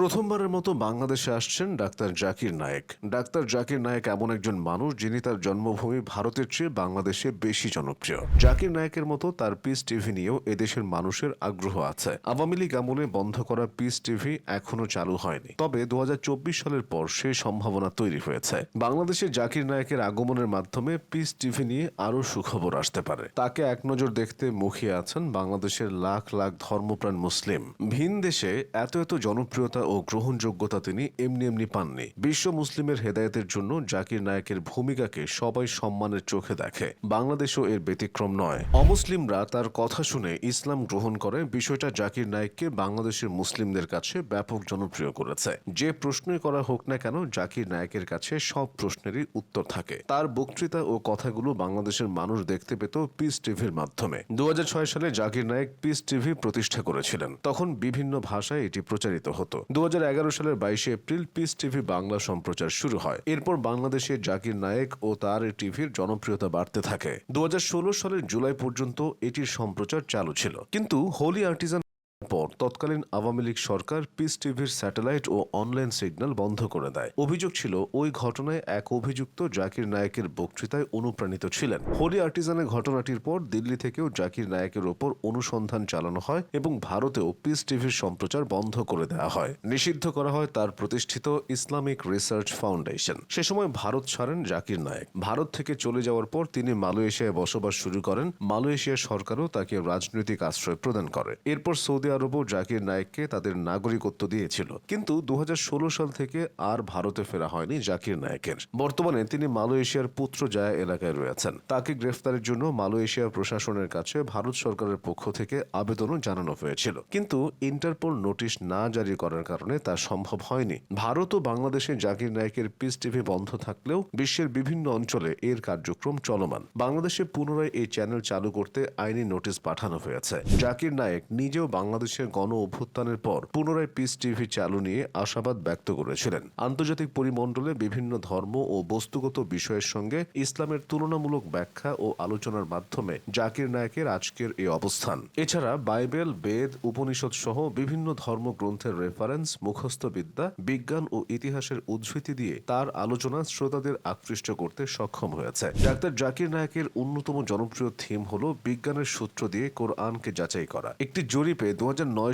প্রথমবারের মতো বাংলাদেশে আসছেন ডাক্তার জাকির নায়েক। ডাক্তার জাকির নায়েক এমন একজন মানুষ যিনি তার জন্মভূমি ভারতের চেয়ে বাংলাদেশে বেশি জনপ্রিয়। জাকির নায়েকের মতো তার পিস টিভি নিয়েও এদেশের মানুষের আগ্রহ আছে। আওয়ামী লীগ আমলে বন্ধ করা পিস টিভি এখনও চালু হয়নি। তবে দু হাজার চব্বিশ সালের পর সে সম্ভাবনা তৈরি হয়েছে। বাংলাদেশে জাকির নায়েকের আগমনের মাধ্যমে পিস টিভি নিয়ে আরও সুখবর আসতে পারে। তাকে এক নজর দেখতে মুখিয়ে আছেন বাংলাদেশের লাখ লাখ ধর্মপ্রাণ মুসলিম। ভিন দেশে এত এত জনপ্রিয়তা ও গ্রহণযোগ্যতা তিনি এমনি এমনি পাননি। বিশ্ব মুসলিমের হেদায়েতের জন্য জাকির নায়েকের ভূমিকাকে সবাই সম্মানের চোখে দেখে। বাংলাদেশও এর ব্যতিক্রম নয়। অমুসলিমরা তার কথা শুনে ইসলাম গ্রহণ করে বিষয়টা জাকির নায়েককে বাংলাদেশের মুসলিমদের কাছে ব্যাপক জনপ্রিয় করেছে। যে প্রশ্নই করা হোক না কেন, জাকির নায়েকের কাছে সব প্রশ্নেরই উত্তর থাকে। তার বক্তৃতা ও কথাগুলো বাংলাদেশের মানুষ দেখতে পেত পিস টিভির মাধ্যমে। দু হাজার ছয় সালে জাকির নায়েক পিস টিভি প্রতিষ্ঠা করেছিলেন। তখন বিভিন্ন ভাষায় এটি প্রচারিত হতো। দু সালের বাইশে এপ্রিল পিস টিভি বাংলা সম্প্রচার শুরু হয়। এরপর বাংলাদেশে জাকির নায়েক ও তার টিভির জনপ্রিয়তা বাড়তে থাকে। দু হাজার ষোলো সালের জুলাই পর্যন্ত এটির সম্প্রচার চালু ছিল। কিন্তু হোলি আর্টিজান পর তৎকালীন আওয়ামী লীগ সরকার পিস টিভির স্যাটেলাইট ও অনলাইন সিগন্যাল বন্ধ করে দেয়। অভিযোগ ছিল, ওই ঘটনায় এক অভিযুক্ত জাকির নায়েকের বক্তৃতায় অনুপ্রাণিত ছিলেন। হোলি আর্টিজানের ঘটনাটির পর দিল্লি থেকেও জাকির নায়েকের ওপর অনুসন্ধান চালানো হয় এবং ভারতেও পিস টিভির সম্প্রচার বন্ধ করে দেওয়া হয়। নিষিদ্ধ করা হয় তার প্রতিষ্ঠিত ইসলামিক রিসার্চ ফাউন্ডেশন। সে সময় ভারত ছাড়েন জাকির নায়েক। ভারত থেকে চলে যাওয়ার পর তিনি মালয়েশিয়ায় বসবাস শুরু করেন। মালয়েশিয়ার সরকারও তাকে রাজনৈতিক আশ্রয় প্রদান করে। এরপর সৌদি আরবও জাকির নায়েককে তাদের নাগরিকত্ব দিয়েছিল। কিন্তু দু হাজার ষোলো সাল থেকে আর ভারতে ফেরা হয়নি জাকির নায়েকের। বর্তমানে তিনি মালয়েশিয়ার পুত্র জায়া এলাকায় রয়েছেন। তাকে গ্রেফতারের জন্য মালয়েশিয়া প্রশাসনের কাছে ভারত সরকারের পক্ষ থেকে আবেদনও জানানো হয়েছিল। কিন্তু ইন্টারপোল নোটিশ না জারি করার কারণে তা সম্ভব হয়নি। ভারত ও বাংলাদেশে জাকির নায়েকের পিস টিভি বন্ধ থাকলেও বিশ্বের বিভিন্ন অঞ্চলে এর কার্যক্রম চলমান। বাংলাদেশে পুনরায় এই চ্যানেল চালু করতে আইনি নোটিশ পাঠানো হয়েছে। জাকির নায়েক নিজেও বাংলাদেশের গণ অভ্যুত্থানের পর পুনরায় পিস টিভি চালু নিয়ে আশাবাদ ব্যক্ত করেছিলেন। আন্তর্জাতিক পরিমণ্ডলে বিভিন্ন ধর্ম ও বস্তুগত বিষয়ের সঙ্গে ইসলামের তুলনামূলক ব্যাখ্যা ও আলোচনার মাধ্যমে জাকির নায়েকের আজকের এই অবস্থান। এছাড়া বাইবেল, বেদ, উপনিষদ সহ বিভিন্ন ধর্মগ্রন্থের রেফারেন্স মুখস্থ বিদ্যা বিজ্ঞান ও ইতিহাসের উদ্ধৃতি দিয়ে তার আলোচনা শ্রোতাদের আকৃষ্ট করতে সক্ষম হয়েছে। ডাক্তার জাকির নায়েকের অন্যতম জনপ্রিয় থিম হল বিজ্ঞানের সূত্র দিয়ে কোরআনকে যাচাই করা। একটি জরিপে দু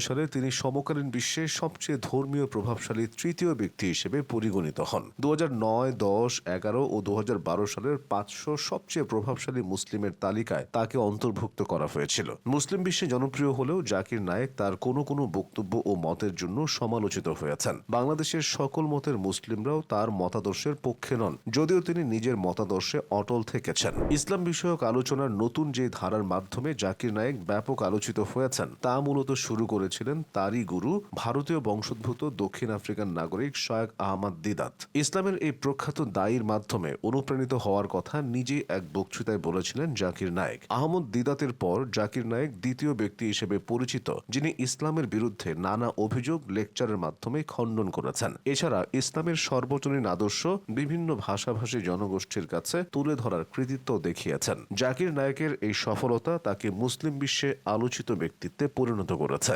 সালে তিনি সমকালীন বিশ্বে সবচেয়ে ধর্মীয় প্রভাবশালী তৃতীয় ব্যক্তি হিসেবে পরিগণিত হন। দু নয়, দশ, এগারো ও দুহাজার বারো সালের পাঁচশো সবচেয়ে প্রভাবশালী মুসলিমের তালিকায় তাকে অন্তর্ভুক্ত করা হয়েছিল। মুসলিম বিশ্বে জনপ্রিয় হলেও জাকির নায়েক তার কোনো কোনো বক্তব্য ও মতের জন্য সমালোচিত হয়েছেন। বাংলাদেশের সকল মতের মুসলিমরাও তার মতাদর্শের পক্ষে নন, যদিও তিনি নিজের মতাদর্শে অটল থেকেছেন। ইসলাম বিষয়ক আলোচনার নতুন যে ধারার মাধ্যমে জাকির নায়েক ব্যাপক আলোচিত হয়েছেন, তা মূলত শুরু করেছিলেন তারই গুরু, ভারতীয় বংশোদ্ভূত দক্ষিণ আফ্রিকান নাগরিক শয়েক আহমদ দিদাত। ইসলামের এই প্রখ্যাত দায়ীর মাধ্যমে অনুপ্রাণিত হওয়ার কথা নিজেই এক বক্তৃতায় বলেছিলেন জাকির নায়েক। আহমদ দিদাতের পর জাকির নায়েক দ্বিতীয় ব্যক্তি হিসেবে পরিচিত, যিনি ইসলামের বিরুদ্ধে নানা অভিযোগ, লেকচারের মাধ্যমে খণ্ডন করেছেন। এছাড়া ইসলামের সর্বজনীন আদর্শ বিভিন্ন ভাষাভাষী জনগোষ্ঠীর কাছে তুলে ধরার কৃতিত্ব দেখিয়েছেন। জাকির নায়েকের এই সফলতা তাকে মুসলিম বিশ্বে আলোচিত ব্যক্তিত্বে পরিণত করেছে